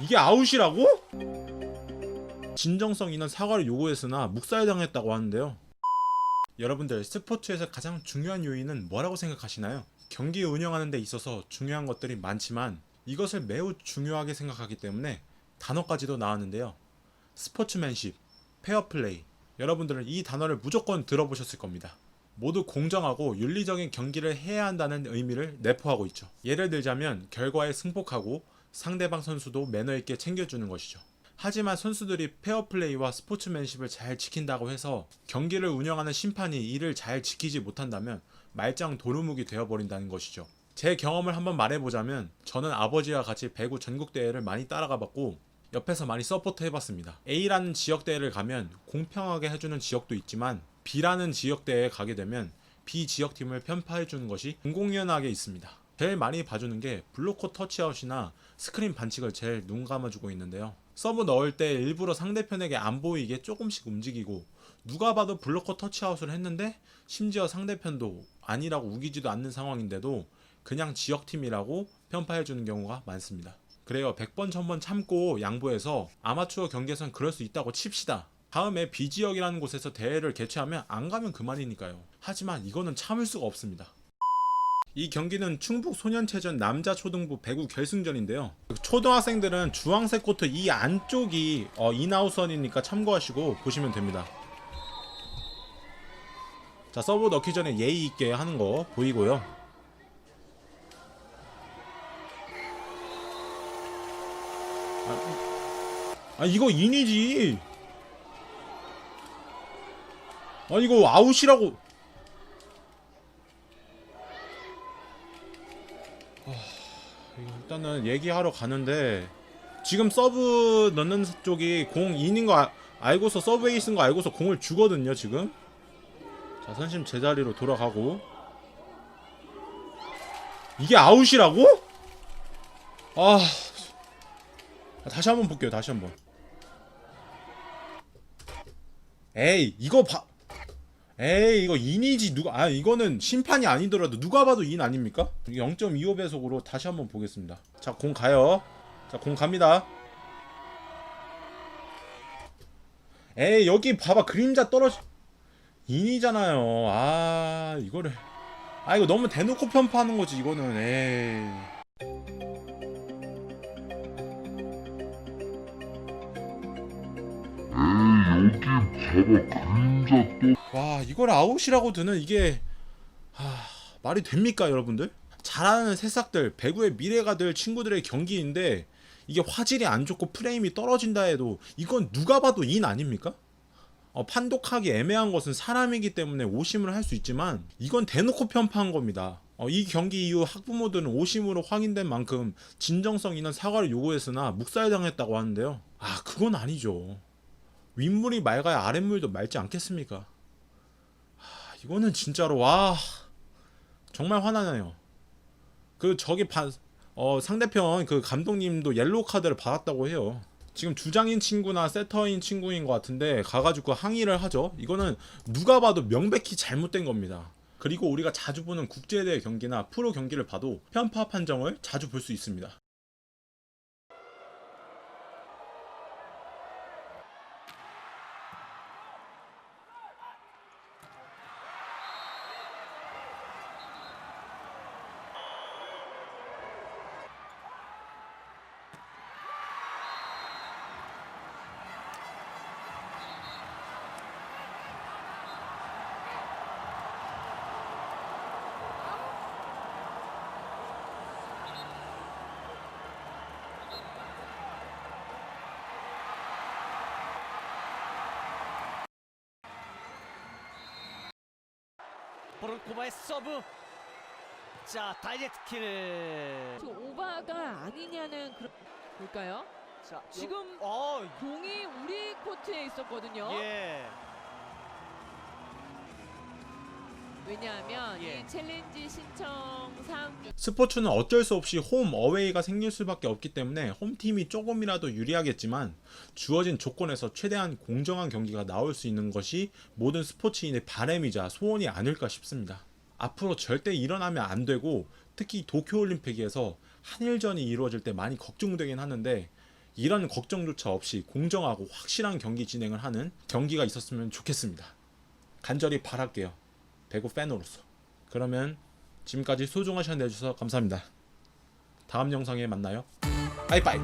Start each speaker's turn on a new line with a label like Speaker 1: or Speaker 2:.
Speaker 1: 이게 아웃이라고? 진정성 있는 사과를 요구했으나 묵살 당했다고 하는데요. 여러분들 스포츠에서 가장 중요한 요인은 뭐라고 생각하시나요? 경기 운영하는 데 있어서 중요한 것들이 많지만 이것을 매우 중요하게 생각하기 때문에 단어까지도 나왔는데요. 스포츠맨십, 페어플레이. 여러분들은 이 단어를 무조건 들어보셨을 겁니다. 모두 공정하고 윤리적인 경기를 해야 한다는 의미를 내포하고 있죠. 예를 들자면 결과에 승복하고 상대방 선수도 매너 있게 챙겨주는 것이죠. 하지만 선수들이 페어플레이와 스포츠맨십을 잘 지킨다고 해서 경기를 운영하는 심판이 이를 잘 지키지 못한다면 말짱 도루묵이 되어버린다는 것이죠. 제 경험을 한번 말해보자면 저는 아버지와 같이 배구 전국대회를 많이 따라가 봤고 옆에서 많이 서포트 해봤습니다. A라는 지역대회를 가면 공평하게 해주는 지역도 있지만 B라는 지역대회에 가게 되면 B 지역팀을 편파해주는 것이 공공연하게 있습니다. 제일 많이 봐주는 게 블로커 터치아웃이나 스크린 반칙을 제일 눈 감아주고 있는데요. 서브 넣을 때 일부러 상대편에게 안 보이게 조금씩 움직이고 누가 봐도 블로커 터치아웃을 했는데 심지어 상대편도 아니라고 우기지도 않는 상황인데도 그냥 지역팀이라고 편파해주는 경우가 많습니다. 그래요. 100번 1000번 참고 양보해서 아마추어 경기에선 그럴 수 있다고 칩시다. 다음에 B지역이라는 곳에서 대회를 개최하면 안 가면 그만이니까요. 하지만 이거는 참을 수가 없습니다. 이 경기는 충북 소년체전 남자 초등부 배구 결승전인데요. 초등학생들은 주황색 코트 이 안쪽이 어, 인아웃선이니까 참고하시고 보시면 됩니다. 자 서브 넣기 전에 예의 있게 하는 거 보이고요. 아, 아 이거 인이지. 아 이거 아웃이라고. 일단은 얘기하러 가는데 지금 서브 넣는 쪽이 공 인인 거 아- 알고서 서브 에이스인 거 알고서 공을 주거든요 지금. 자 선심 제자리로 돌아가고. 이게 아웃이라고? 아 다시 한번 볼게요 다시 한번. 에이 이거 봐 에이 이거 인이지 누가 아 이거는 심판이 아니더라도 누가 봐도 인 아닙니까? 0.25 배속으로 다시 한번 보겠습니다. 자 공 가요. 자 공 갑니다. 에이 여기 봐봐 그림자 떨어지 인이잖아요. 아 이거를 아 이거 너무 대놓고 편파하는 거지 이거는 에이.
Speaker 2: 여기 봐봐 그림자 또
Speaker 1: 와 이걸 아웃이라고 드는 이게 하, 말이 됩니까 여러분들? 잘하는 새싹들 배구의 미래가 될 친구들의 경기인데 이게 화질이 안 좋고 프레임이 떨어진다 해도 이건 누가 봐도 인 아닙니까? 어, 판독하기 애매한 것은 사람이기 때문에 오심을 할 수 있지만 이건 대놓고 편파한 겁니다. 어, 이 경기 이후 학부모들은 오심으로 확인된 만큼 진정성 있는 사과를 요구했으나 묵살당했다고 하는데요. 아 그건 아니죠. 윗물이 맑아야 아랫물도 맑지 않겠습니까? 하, 이거는 진짜로 와 정말 화나네요. 그 저기 반, 어, 상대편 그 감독님도 옐로우 카드를 받았다고 해요. 지금 주장인 친구나 세터인 친구인 것 같은데 가가지고 항의를 하죠. 이거는 누가 봐도 명백히 잘못된 겁니다. 그리고 우리가 자주 보는 국제대회 경기나 프로 경기를 봐도 편파 판정을 자주 볼 수 있습니다.
Speaker 3: 보르코바의 서브. 자 다이렉트 킬.
Speaker 4: 그 오바가 아니냐는 그런 볼까요?
Speaker 3: 자
Speaker 4: 지금
Speaker 3: 어
Speaker 4: 공이 우리 코트에 있었거든요.
Speaker 3: 예.
Speaker 4: 왜냐하면
Speaker 3: 예.
Speaker 4: 이 챌린지 신청상
Speaker 1: 스포츠는 어쩔 수 없이 홈 어웨이가 생길 수밖에 없기 때문에 홈팀이 조금이라도 유리하겠지만 주어진 조건에서 최대한 공정한 경기가 나올 수 있는 것이 모든 스포츠인의 바램이자 소원이 아닐까 싶습니다. 앞으로 절대 일어나면 안 되고 특히 도쿄올림픽에서 한일전이 이루어질 때 많이 걱정되긴 하는데 이런 걱정조차 없이 공정하고 확실한 경기 진행을 하는 경기가 있었으면 좋겠습니다. 간절히 바랄게요. 배구 팬으로서. 그러면 지금까지 소중한 시간 내주셔서 감사합니다. 다음 영상에 만나요. 빠이빠이.